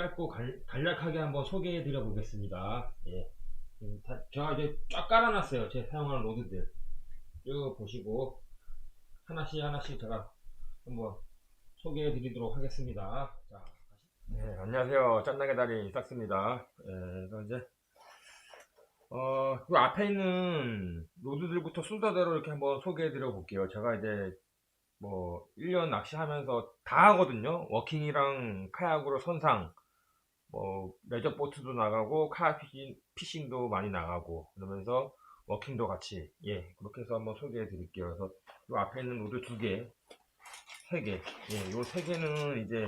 짧고 간, 간략하게 한번 소개해 드려 보겠습니다. 예. 음, 다, 제가 이제 쫙 깔아놨어요. 제 사용하는 로드들. 쭉 보시고, 하나씩 하나씩 제가 한번 소개해 드리도록 하겠습니다. 자, 네, 안녕하세요. 짠나게 달인 싹스입니다. 예, 그래서 이제, 어, 그 앞에 있는 로드들부터 순서대로 이렇게 한번 소개해 드려 볼게요. 제가 이제, 뭐, 1년 낚시하면서 다 하거든요. 워킹이랑 카약으로 선상, 뭐, 레저 보트도 나가고, 카약 피싱, 피싱 도 많이 나가고, 그러면서 워킹도 같이, 예, 그렇게 해서 한번 소개해 드릴게요. 그래서 요 앞에 있는 로드 두 개, 세 개, 예, 개는 이제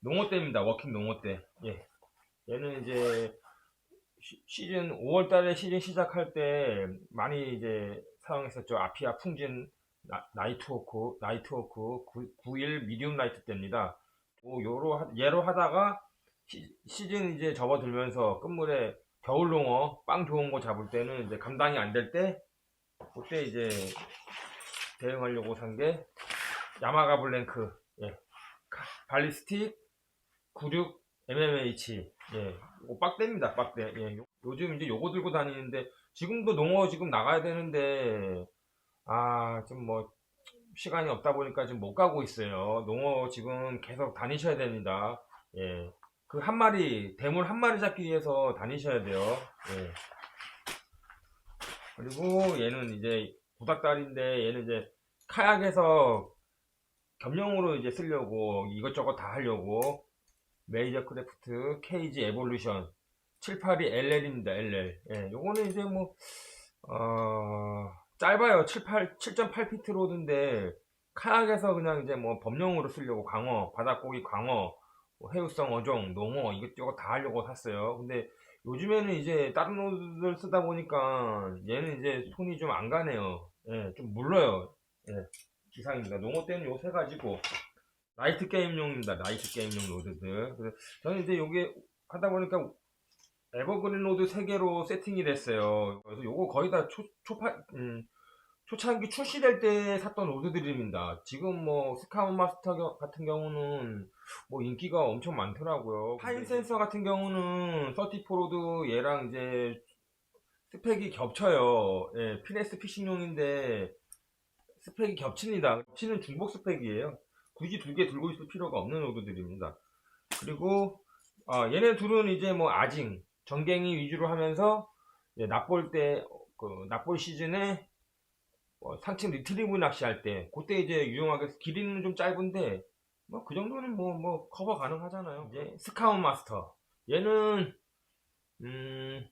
농어대입니다. 워킹 농어대. 예. 얘는 이제 시- 시즌 5월 달에 시즌 시작할 때 많이 이제 사용했었죠. 아피아 풍진 나, 나이트워크, 나이트워크 9, 일 미디움 라이트 때입니다. 뭐 요로 하- 얘로 하다가 시, 즌 이제 접어들면서 끝물에 겨울농어 빵 좋은 거 잡을 때는 이제 감당이 안 될 때 그때 이제 대응하려고 산 게 야마가 블랭크 예. 카- 발리스틱 96 MMH 예. 이거 빡대입니다 빡대 예. 요- 요즘 이제 요거 들고 다니는데 지금도 농어 지금 나가야 되는데 아 좀 뭐 시간이 없다 보니까 지금 못 가고 있어요 농어 지금 계속 다니셔야 됩니다 예. 그 한 마리 대물 한 마리 잡기 위해서 다니셔야 돼요. 예. 그리고 얘는 이제 구닥다리인데 얘는 이제 카약에서 겸용으로 이제 쓰려고 이것저것 다 하려고 메이저 크래프트 케이지 에볼루션 782 LL입니다 LL 예, 요거는 이제 뭐 어, 짧아요. 78, 7.8피트 로드인데 카약에서 그냥 이제 뭐 범용으로 쓰려고 광어 바닷고기 광어 뭐 해유성 어종 농어 이것저것 다 하려고 샀어요 근데 요즘에는 이제 다른 로드를 쓰다 보니까 얘는 이제 손이 좀 안 가네요 예, 좀 물러요 예. 이상입니다. 농어 때는 요세 가지고 라이트 게임용입니다. 라이트 게임용 로드들. 그래서 저는 이제 요게 하다 보니까 에버그린 로드 세 개로 세팅이 됐어요. 그래서 요거 거의 다 초, 초파, 음, 초창기 출시될 때 샀던 로드들입니다. 지금 뭐 스카운 마스터 겨- 같은 경우는 뭐 인기가 엄청 많더라고요. 파인 센서 같은 경우는 34로드 얘랑 이제 스펙이 겹쳐요. 예, 피네스 피싱용인데 스펙이 겹칩니다. 겹치는 중복 스펙이에요. 굳이 두 개 들고 있을 필요가 없는 로드들입니다. 그리고 아, 얘네 둘은 이제 뭐 아징, 전갱이 위주로 하면서 납볼 때, 그 납볼 시즌에 뭐 상층 리트리브 낚시할 때 그때 이제 유용하게 길이는 좀 짧은데 뭐 그 정도는 뭐 뭐 커버 가능하잖아요. 이제 스카운 마스터 얘는 음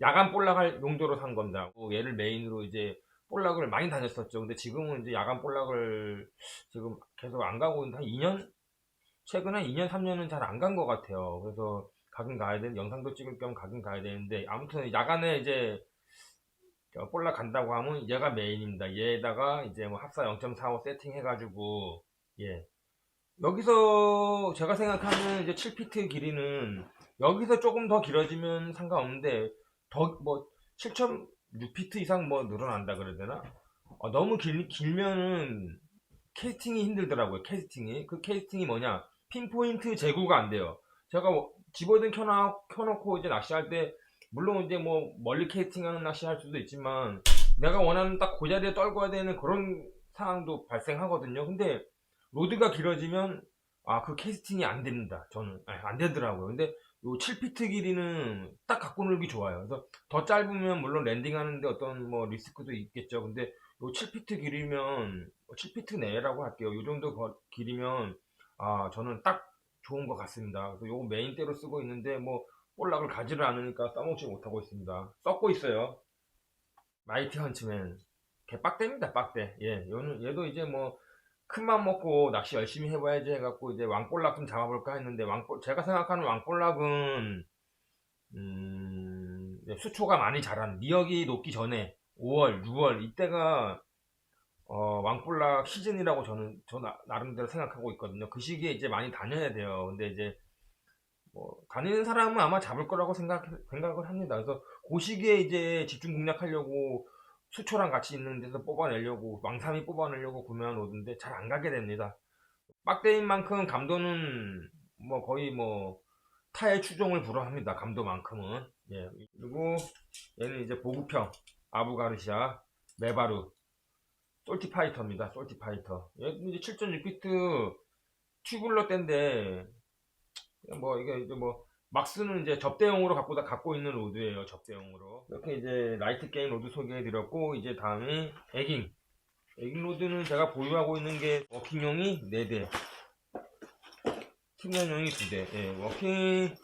야간 볼락할 용도로 산 겁니다. 뭐 얘를 메인으로 이제 볼락을 많이 다녔었죠. 근데 지금은 이제 야간 볼락을 지금 계속 안 가고 있는데 한 2년? 최근에 2년, 3년은 잘 안 간 것 같아요. 그래서 가긴 가야 되는, 영상도 찍을 겸 가긴 가야 되는데, 아무튼 야간에 이제 저 볼락 간다고 하면 얘가 메인입니다. 얘에다가 이제 뭐 합사 0.45 세팅해가지고, 예. 여기서 제가 생각하는 이제 7피트 길이는 여기서 조금 더 길어지면 상관없는데, 더 뭐 7.6피트 이상 뭐 늘어난다 그래야 되나? 어, 너무 길, 길면은 캐스팅이 힘들더라고요. 캐스팅이. 그 캐스팅이 뭐냐? 핀포인트 제구가 안 돼요. 제가 뭐 집어든 켜놔, 켜놓고 이제 낚시할 때 물론 이제 뭐 멀리 캐스팅하는 낚시 할 수도 있지만 내가 원하는 딱 그 자리에 떨궈야 되는 그런 상황도 발생하거든요. 근데 로드가 길어지면 아 그 캐스팅이 안 됩니다. 저는 아니, 안 되더라고요. 근데 요 7피트 길이는 딱 갖고 놀기 좋아요. 그래서 더 짧으면 물론 랜딩하는데 어떤 뭐 리스크도 있겠죠. 근데 요 7피트 길이면 7피트 내라고 할게요. 요 정도 거- 길이면 아 저는 딱 좋은 것 같습니다. 그래서 요거 메인대로 쓰고 있는데 뭐 볼락을 가지를 않으니까 써먹지 못하고 있습니다. 썩고 있어요. 마이티 헌츠맨 개 빡대입니다. 빡대. 예, 요는 얘도 이제 뭐 큰맘 먹고 낚시 열심히 해봐야지 해갖고 이제 왕볼락 좀 잡아볼까 했는데 왕볼 제가 생각하는 왕볼락은 음, 네, 수초가 많이 자란 미역이 녹기 전에 5월, 6월 이때가 어, 왕볼락 시즌이라고 저는 저 나, 나름대로 생각하고 있거든요. 그 시기에 이제 많이 다녀야 돼요. 근데 이제 뭐 다니는 사람은 아마 잡을 거라고 생각 생각을 합니다. 그래서 그 시기에 이제 집중 공략하려고 수초랑 같이 있는 데서 뽑아내려고 왕삼이 뽑아내려고 구매한 옷인데 잘 안 가게 됩니다. 빡대인 만큼 감도는 뭐 거의 뭐 타의 추종을 불허합니다. 감도만큼은. 예. 그리고 얘는 이제 보급형 아부가르시아 메바루 솔티파이터입니다. 솔티파이터. 얘는 이제 7.6피트 튜블러 때인데 뭐 이게 이제 뭐 막스는 이제 접대용으로 갖고 다 갖고 있는 로드예요. 접대용으로. 이렇게 이제 라이트 게임 로드 소개해 드렸고 이제 다음에 에깅. 에깅 로드는 제가 보유하고 있는 게 워킹용이 4대. 팀면용이 2대. 예, 워킹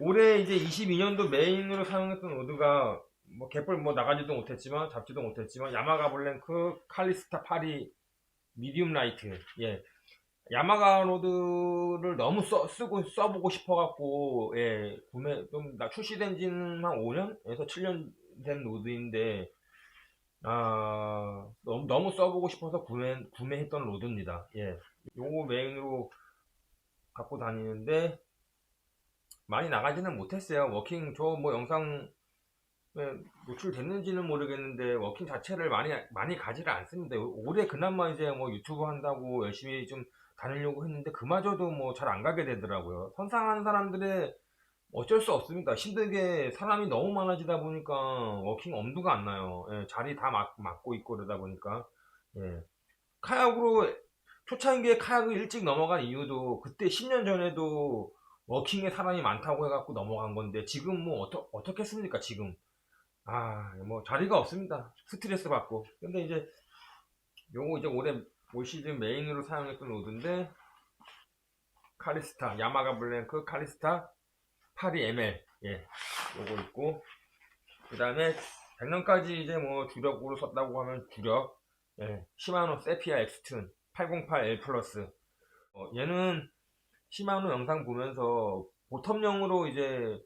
올해 이제 22년도 메인으로 사용했던 로드가 뭐 개뿔 뭐 나가지도 못했지만 잡지도 못했지만 야마가 블랭크 칼리스타 파리 미디움 라이트. 예. 야마가 로드를 너무 써, 쓰고 써보고 싶어갖고 예 구매 좀 나 출시된 지는 한 5년에서 7년 된 로드인데 아 너무 너무 써보고 싶어서 구매 구매했던 로드입니다. 예 요거 메인으로 갖고 다니는데 많이 나가지는 못했어요. 워킹 저 뭐 영상 노출됐는지는 모르겠는데 워킹 자체를 많이 많이 가지를 않습니다. 올해 그나마 이제 뭐 유튜브 한다고 열심히 좀 다니려고 했는데 그마저도 뭐 잘 안 가게 되더라고요. 선상하는 사람들의 어쩔 수 없습니다. 힘들게 사람이 너무 많아지다 보니까 워킹 엄두가 안 나요. 예, 자리 다 막, 막고 있고 그러다 보니까 예. 카약으로 초창기에 카약을 일찍 넘어간 이유도 그때 10년 전에도 워킹에 사람이 많다고 해갖고 넘어간 건데 지금 뭐 어떠, 어떻겠습니까 지금 아 뭐 자리가 없습니다 스트레스 받고 근데 이제 요거 이제 올해 올 시즌 메인으로 사용했던 로드인데 카리스타 야마가 블랭크 카리스타 82ml 예 요거 있고. 그 다음에 100년까지 이제 뭐 주력으로 썼다고 하면 주력. 예 시마노 세피아 엑스툰 808L 플러스. 어, 얘는 시마노 영상 보면서 보텀용으로 이제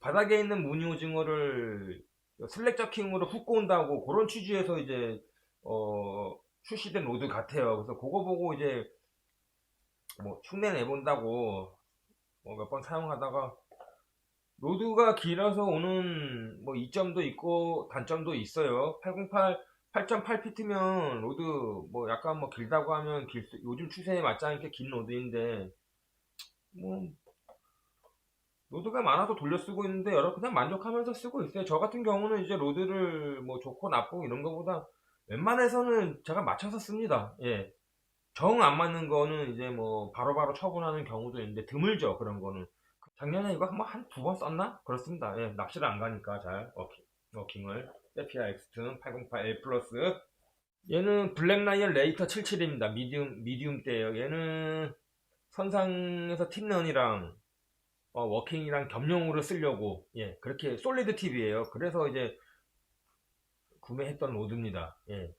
바닥에 있는 무늬 오징어를 슬랙 저킹으로 훅 꼬은다고 그런 취지에서 이제 어 출시된 로드 같아요. 그래서 그거 보고 이제 뭐 흉내 내본다고 뭐 몇 번 사용하다가 로드가 길어서 오는 뭐 이점도 있고 단점도 있어요. 808 8.8피트면 로드 뭐 약간 뭐 길다고 하면 길 수- 요즘 추세에 맞지 않게 긴 로드인데 뭐 로드가 많아서 돌려 쓰고 있는데 여러 그냥 만족하면서 쓰고 있어요. 저 같은 경우는 이제 로드를 뭐 좋고 나쁘고 이런 거보다 웬만해서는 제가 맞춰서 씁니다. 예. 정 안 맞는 거는 이제 뭐 바로 바로 처분하는 경우도 있는데 드물죠 그런 거는. 작년에 이거 한번 한 두 번 썼나? 그렇습니다. 예, 납치를 안 가니까 잘 워킹, 워킹을 세피아 엑스튼 808L 플러스 얘는 블랙라이언 레이터 77입니다. 미디움 미디움 때예요. 얘는 선상에서 틴런이랑 어, 워킹이랑 겸용으로 쓰려고 예 그렇게 솔리드 팁이에요. 그래서 이제 구매했던 로드입니다. 예.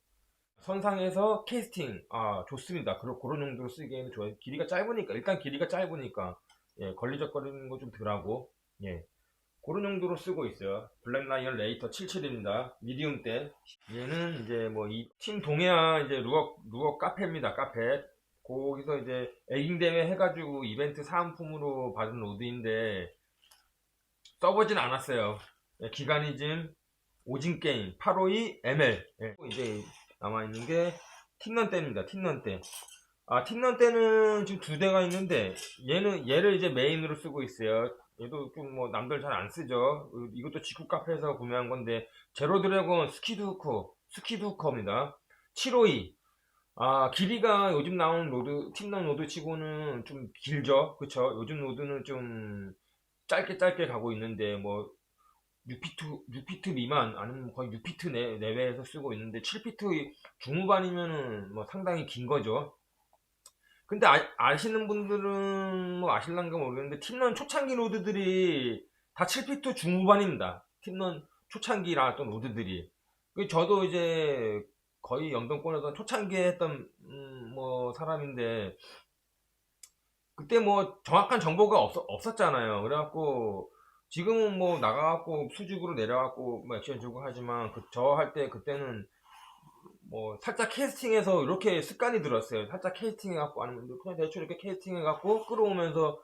선상에서 캐스팅 아 좋습니다. 그런 그런 용도로 쓰기에는 좋아요. 길이가 짧으니까 일단 길이가 짧으니까 예 걸리적거리는 거 좀 덜하고 예 그런 용도로 쓰고 있어요. 블랙라이언 레이터 77입니다. 미디움 때 얘는 이제 뭐 이 팀 동해안 이제 루어 루어 카페입니다. 카페 거기서 이제 에깅 대회 해가지고 이벤트 사은품으로 받은 로드인데 써보진 않았어요. 예, 기가니즘 오징 게임 852 ML 예, 이제 남아 있는 게 틴넌 때입니다. 틴넌 때. 아 틴넌 때는 지금 두 대가 있는데 얘는 얘를 이제 메인으로 쓰고 있어요. 얘도 좀 뭐 남들 잘 안 쓰죠. 이것도 직구 카페에서 구매한 건데 제로 드래곤 스키드 후커 스키드 후커입니다. 752 아, 길이가 요즘 나온 로드, 틴넌 로드 치고는 좀 길죠? 그쵸? 요즘 로드는 좀 짧게 짧게 가고 있는데, 뭐, 6피트, 6피트 미만, 아니면 거의 6피트 내, 내외에서 쓰고 있는데, 7피트 중후반이면은 뭐 상당히 긴 거죠? 근데 아, 시는 분들은 뭐 아실란가 모르겠는데, 틴넌 초창기 로드들이 다 7피트 중후반입니다. 틴넌 초창기 나왔던 로드들이. 그 저도 이제 거의 영등권에서 초창기에 했던 음, 뭐 사람인데 그때 뭐 정확한 정보가 없, 없었잖아요. 그래갖고 지금은 뭐 나가갖고 수직으로 내려갖고 뭐 액션 주고 하지만 그, 저 할 때 그때는 뭐 살짝 캐스팅해서 이렇게 습관이 들었어요. 살짝 캐스팅해갖고 아니면 그냥 대충 이렇게 캐스팅해갖고 끌어오면서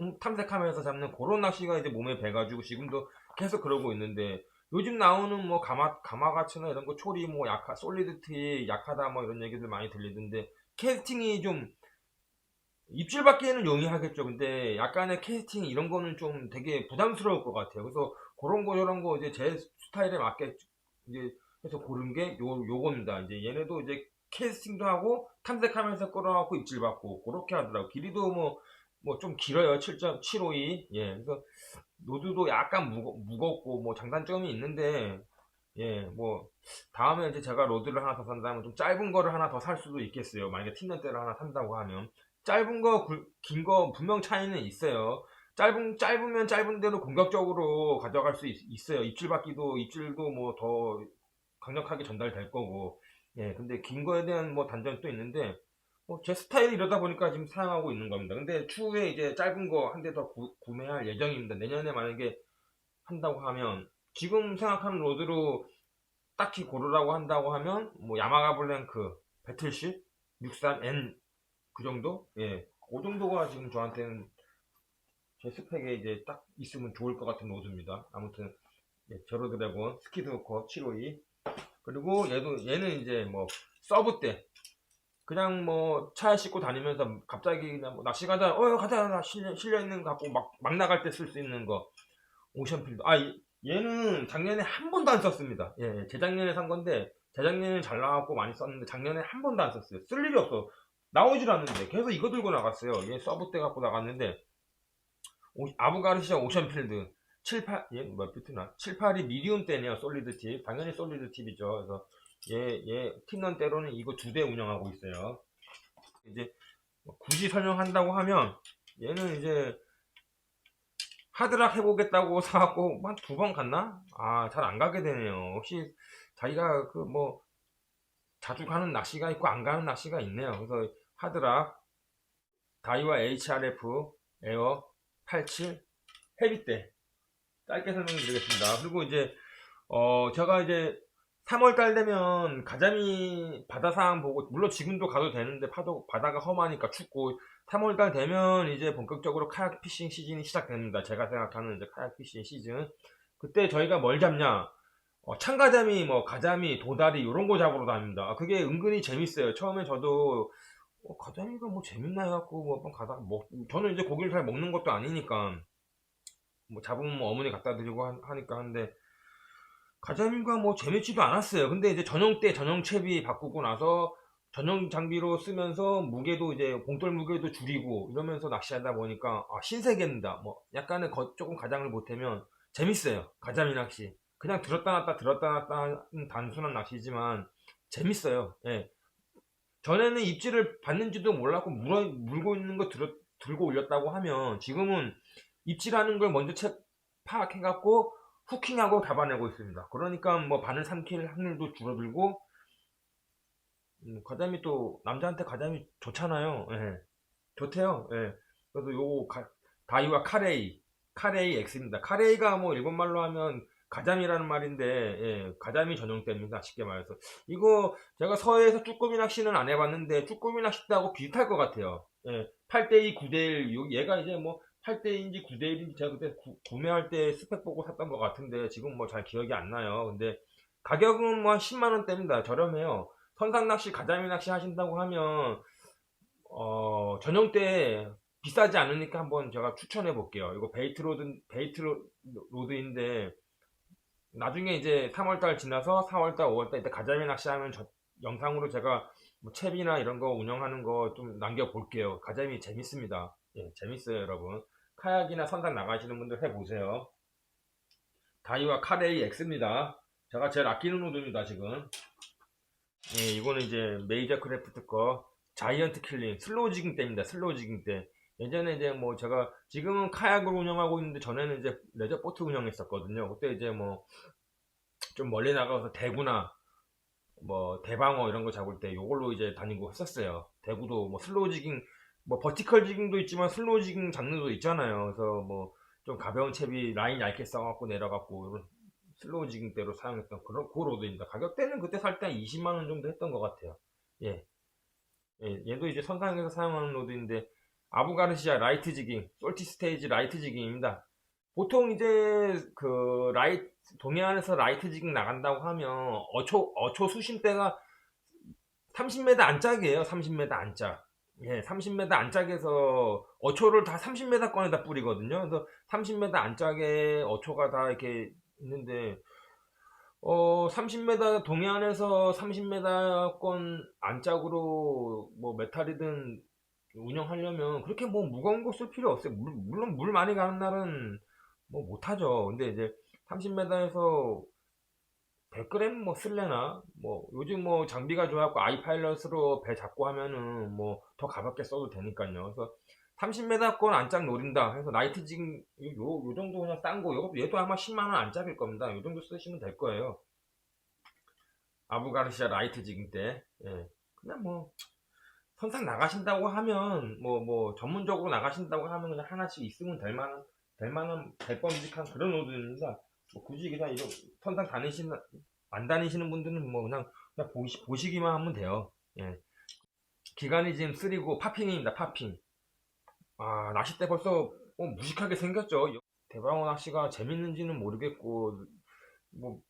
음, 탐색하면서 잡는 그런 낚시가 이제 몸에 배가지고 지금도 계속 그러고 있는데 요즘 나오는 뭐 가마 가마가츠나 이런 거 초리 뭐 약하 솔리드 티 약하다 뭐 이런 얘기들 많이 들리던데 캐스팅이 좀 입질 받기에는 용이하겠죠. 근데 약간의 캐스팅 이런 거는 좀 되게 부담스러울 것 같아요. 그래서 그런 거 저런 거 이제 제 스타일에 맞게 이제 해서 고른 게 요, 요겁니다. 이제 얘네도 이제 캐스팅도 하고 탐색하면서 끌어갖고 입질 받고 그렇게 하더라고. 길이도 뭐, 뭐 좀 길어요. 7.752. 예. 그래서 노드도 약간 무거, 무겁고 뭐 장단점이 있는데 예, 뭐 다음에 이제 제가 로드를 하나 더 산다면 좀 짧은 거를 하나 더 살 수도 있겠어요. 만약에 틴년대를 하나 산다고 하면 짧은 거, 긴 거 분명 차이는 있어요. 짧은 짧으면 짧은 대로 공격적으로 가져갈 수 있, 어요 입질 받기도 입질도 뭐 더 강력하게 전달될 거고. 예, 근데 긴 거에 대한 뭐 단점이 또 있는데 뭐 제 스타일이 이러다 보니까 지금 사용하고 있는 겁니다. 근데 추후에 이제 짧은 거 한 대 더 구매할 예정입니다. 내년에 만약에 한다고 하면 지금 생각하는 로드로 딱히 고르라고 한다고 하면 뭐 야마가 블랭크, 배틀십, 63N 그 정도? 예. 그 정도가 지금 저한테는 제 스펙에 이제 딱 있으면 좋을 것 같은 로드입니다. 아무튼 예, 제로 드래곤 스키드 워커 752 그리고 얘도 얘는 이제 뭐 서브 때. 그냥 뭐 차에 싣고 다니면서 갑자기 그냥 뭐 낚시 가자 어 가자 나 실려, 실려 있는 거 갖고 막, 막 나갈 때 쓸 수 있는 거. 오션필드. 아 얘는 작년에 한 번도 안 썼습니다. 예 재작년에 산 건데 재작년에 잘 나왔고 많이 썼는데 작년에 한 번도 안 썼어요. 쓸 일이 없어 나오질 않는데 계속 이거 들고 나갔어요 얘 서브 때 갖고 나갔는데 오, 아부가르시아 오션필드 7, 8, 얘, 뭐, 비트나? 7, 8이 미디움 때네요, 솔리드 팁. 당연히 솔리드 팁이죠. 그래서, 얘, 얘, 틴넌 때로는 이거 두 대 운영하고 있어요. 이제, 뭐 굳이 설명한다고 하면, 얘는 이제, 하드락 해보겠다고 사갖고, 한 두 번 갔나? 아, 잘 안 가게 되네요. 혹시, 자기가 그 뭐, 자주 가는 낚시가 있고, 안 가는 낚시가 있네요. 그래서, 하드락, 다이와 HRF, 에어, 87, 헤비 때. 짧게 설명드리겠습니다. 그리고 이제 어 제가 이제 3월달 되면 가자미 바다 상황 보고 물론 지금도 가도 되는데 파도 바다가 험하니까 춥고 3월달 되면 이제 본격적으로 카약 피싱 시즌이 시작됩니다. 제가 생각하는 이제 카약 피싱 시즌 그때 저희가 뭘 잡냐 어, 참가자미 뭐 가자미 도다리 이런 거 잡으러 다닙니다. 아, 그게 은근히 재밌어요. 처음에 저도 어, 가자미가 뭐 재밌나 해갖고 뭐 한번 가다가 먹 저는 이제 고기를 잘 먹는 것도 아니니까 뭐 잡으면 뭐 어머니 갖다 드리고 하, 니까 하는데 가자미가 뭐 재밌지도 않았어요. 근데 이제 전용 때 전용 채비 바꾸고 나서 전용 장비로 쓰면서 무게도 이제 봉돌 무게도 줄이고 이러면서 낚시하다 보니까 아, 신세계입니다. 뭐 약간은 거, 조금 가장을 못하면 재밌어요. 가자미 낚시. 그냥 들었다 놨다 들었다 놨다 하는 단순한 낚시지만 재밌어요. 예. 전에는 입질을 받는지도 몰랐고 물어, 물고 있는 거 들, 들고 올렸다고 하면 지금은 입질하는 걸 먼저 체, 파악해갖고 후킹하고 잡아내고 있습니다. 그러니까 뭐 바늘 삼킬 확률도 줄어들고 음, 가자미 또 남자한테 가자미 좋잖아요. 예. 좋대요. 예. 그래서 요거 가, 다이와 카레이 카레이 X입니다. 카레이가 뭐 일본말로 하면 가자미라는 말인데 예, 가자미 전용대입니다. 쉽게 말해서 이거 제가 서해에서 쭈꾸미 낚시는 안 해봤는데 쭈꾸미 낚시 때하고 비슷할 것 같아요. 예, 8대2 9대1 얘가 이제 뭐 8대1인지 9대1인지 제가 그때 구, 구매할 때 스펙 보고 샀던 것 같은데 지금 뭐 잘 기억이 안 나요. 근데 가격은 뭐 한 10만원대입니다. 저렴해요. 선상 낚시, 가자미 낚시 하신다고 하면 어, 전용대 비싸지 않으니까 한번 제가 추천해 볼게요. 이거 베이트 로드, 베이트 로드인데 나중에 이제 3월달 지나서 4월달, 5월달 이때 가자미 낚시하면 저, 영상으로 제가 뭐 챕이나 이런 거 운영하는 거 좀 남겨 볼게요. 가자미 재밌습니다. 예, 재밌어요, 여러분. 카약이나 선상 나가시는 분들 해보세요. 다이와 카레이 X입니다. 제가 제일 아끼는 로드입니다, 지금. 예, 이거는 이제 메이저 크래프트 거 자이언트 킬링 슬로우 지깅 때입니다. 슬로우 지깅 때. 예전에 이제 뭐 제가 지금은 카약을 운영하고 있는데 전에는 이제 레저 보트 운영했었거든요. 그때 이제 뭐 좀 멀리 나가서 대구나 뭐 대방어 이런 거 잡을 때 이걸로 이제 다니고 했었어요. 대구도 뭐 슬로우 지깅 뭐 버티컬 지깅도 있지만 슬로우 지깅 장르도 있잖아요. 그래서 뭐 좀 가벼운 채비 라인 얇게 써갖고 내려갖고 이런 슬로우 지깅대로 사용했던 그런 그 로드입니다. 가격대는 그때 살때 20만 원 정도 했던 것 같아요. 예. 예, 얘도 이제 선상에서 사용하는 로드인데 아부가르시아 라이트 지깅, 솔티 스테이지 라이트 지깅입니다. 보통 이제 그 라이트 동해안에서 라이트 지깅 나간다고 하면 어초 어초 수심 대가 30m 안짝이에요. 30m 안짝. 예, 30m 안짝에서 어초를 다 30m 꺼내다 뿌리거든요. 그래서 30m 안짝에 어초가 다 이렇게 있는데 어 30m 동해안에서 30m권 안짝으로 뭐 메탈이든 운영하려면 그렇게 뭐 무거운 거 쓸 필요 없어요. 물, 물론 물 많이 가는 날은 뭐 못하죠. 근데 이제 30m에서 100g 뭐 쓸래나? 뭐 요즘 뭐 장비가 좋아갖고 아이파일럿으로 배 잡고 하면은 뭐 더 가볍게 써도 되니까요. 그래서 30m권 안짝 노린다 해서 나이트 지금 요, 요 정도 그냥 싼 거, 요것도 얘도 아마 10만원 안짝일 겁니다. 요 정도 쓰시면 될 거예요. 아부가르시아 라이트 지금 때. 예. 그냥 뭐, 선상 나가신다고 하면, 뭐, 뭐, 전문적으로 나가신다고 하면 그냥 하나씩 있으면 될 만한, 될 만한, 될 뻔직한 그런 옷입니다. 뭐 굳이 그냥 이거, 선상 다니시는, 안 다니시는 분들은 뭐 그냥, 그냥 보시, 보시기만 하면 돼요. 예. 기간이 지금 쓰리고 파핑입니다, 파핑. 아, 낚싯대 벌써 어, 무식하게 생겼죠. 대방어 낚시가 재밌는지는 모르겠고, 뭐,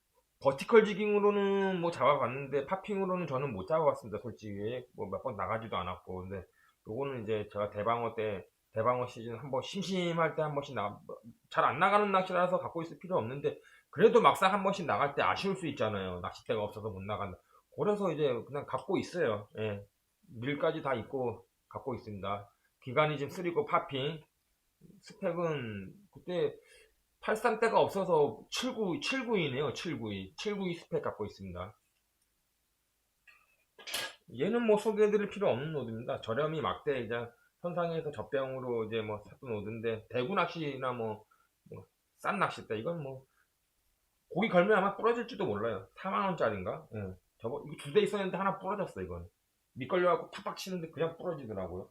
버티컬 지깅으로는 뭐 잡아봤는데, 파핑으로는 저는 못 잡아봤습니다, 솔직히. 뭐 몇 번 나가지도 않았고. 근데, 요거는 이제 제가 대방어 때, 대방어 시즌 한 번 심심할 때 한 번씩 나, 잘 안 나가는 낚시라서 갖고 있을 필요 없는데, 그래도 막상 한 번씩 나갈 때 아쉬울 수 있잖아요. 낚싯대가 없어서 못 나간다. 그래서 이제 그냥 갖고 있어요. 예. 밀까지 다 있고, 갖고 있습니다. 기간이 지금 쓰리고 파핑. 스펙은 그때 83대가 없어서 79, 792네요. 792. 792 스펙 갖고 있습니다. 얘는 뭐 소개해드릴 필요 없는 노드입니다. 저렴이 막대 이제 현상에서 젖병으로 이제 뭐 샀던 노드인데 대구 낚시나 뭐, 뭐 싼 낚싯대 이건 뭐 고기 걸면 아마 부러질지도 몰라요. 4만원짜리인가? 예. 저거 이거 두 대 있었는데 하나 부러졌어 이건. 미끌려갖고 팍팍 치는데 그냥 부러지더라고요.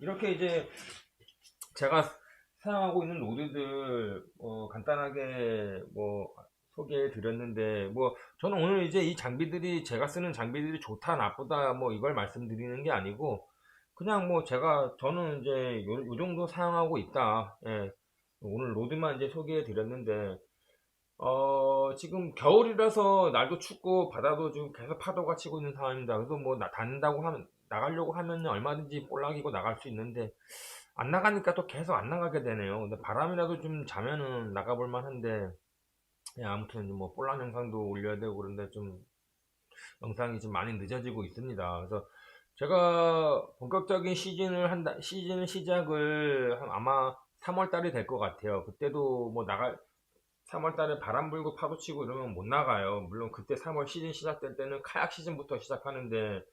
이렇게 이제 제가 사용하고 있는 노드들 어, 간단하게 뭐 소개해 드렸는데 뭐 저는 오늘 이제 이 장비들이 제가 쓰는 장비들이 좋다 나쁘다 뭐 이걸 말씀드리는 게 아니고 그냥 뭐 제가 저는 이제 요, 요 정도 사용하고 있다 예. 오늘 로드만 이제 소개해 드렸는데 어 지금 겨울이라서 날도 춥고 바다도 지금 계속 파도가 치고 있는 상황입니다 그래서 뭐 나, 다닌다고 하면 나가려고 하면 얼마든지 볼락이고 나갈 수 있는데 안 나가니까 또 계속 안 나가게 되네요. 근데 바람이라도 좀 자면은 나가볼 만한데 예, 아무튼 뭐 볼락 영상도 올려야 되고 그런데 좀 영상이 좀 많이 늦어지고 있습니다. 그래서 제가 본격적인 시즌을 한다 시즌 시작을 한 아마 3월 달이 될 것 같아요. 그때도 뭐 나갈 3월 달에 바람 불고 파도 치고 이러면 못 나가요. 물론 그때 3월 시즌 시작될 때는 카약 시즌부터 시작하는데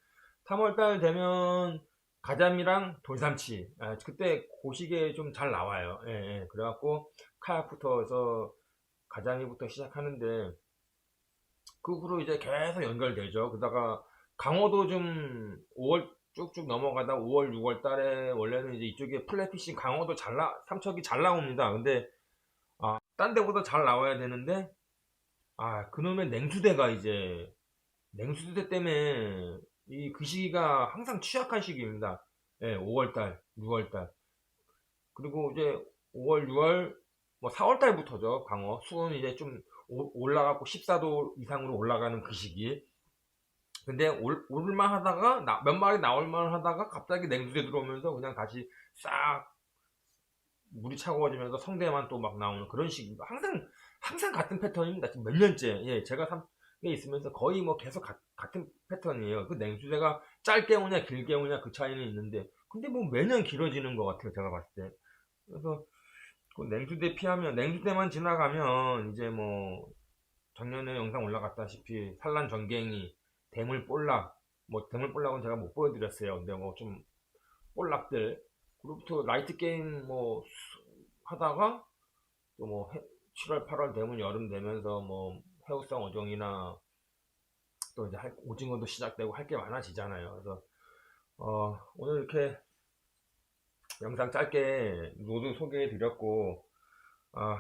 3월 달 되면 가자미랑 돌삼치. 아, 그때 고시계 좀 잘 나와요. 예, 예. 그래갖고 카약부터 해서 가자미부터 시작하는데 그 후로 이제 계속 연결되죠. 그러다가 강호도 좀 5월 쭉쭉 넘어가다 5월 6월 달에 원래는 이제 이쪽에 플랫피싱 강호도 잘 나, 삼척이 잘 나옵니다. 근데 아, 딴 데보다 잘 나와야 되는데 아 그놈의 냉수대가 이제 냉수대 때문에 이 그 시기가 항상 취약한 시기입니다. 예, 5월달, 6월달. 그리고 이제 5월, 6월, 뭐 4월달부터죠. 광어. 수온이 이제 좀 오- 올라가고 14도 이상으로 올라가는 그 시기. 근데 올, 올만 하다가, 나- 몇 마리 나올만 하다가 갑자기 냉수대 들어오면서 그냥 다시 싹 물이 차가워지면서 성대만 또 막 나오는 그런 식입니다. 항상, 항상 같은 패턴입니다. 지금 몇 년째. 예, 제가 삼, 게 있으면서 거의 뭐 계속 가- 같은 패턴이에요. 그 냉수대가 짧게 오냐 길게 오냐 그 차이는 있는데 근데 뭐 매년 길어지는 것 같아요. 제가 봤을 때. 그래서 그 냉수대 피하면 냉수대만 지나가면 이제 뭐 작년에 영상 올라갔다시피 산란 전갱이, 대물 볼락 뭐 대물 볼락은 제가 못 보여드렸어요. 근데 뭐 좀 볼락들 그로부터 라이트 게임 뭐 수- 하다가 또 뭐 7월 8월 되면 여름 되면서 뭐 해우성 어종이나 또 이제 오징어도 시작되고 할 게 많아지잖아요. 그래서 어, 오늘 이렇게 영상 짧게 노드 소개해 드렸고 아,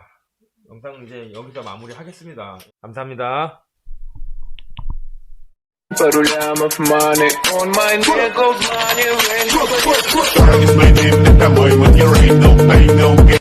영상 이제 여기서 마무리하겠습니다. 감사합니다. Pero llama money on my neck of money ring. My name that I'm with your ain't no pain, no gain.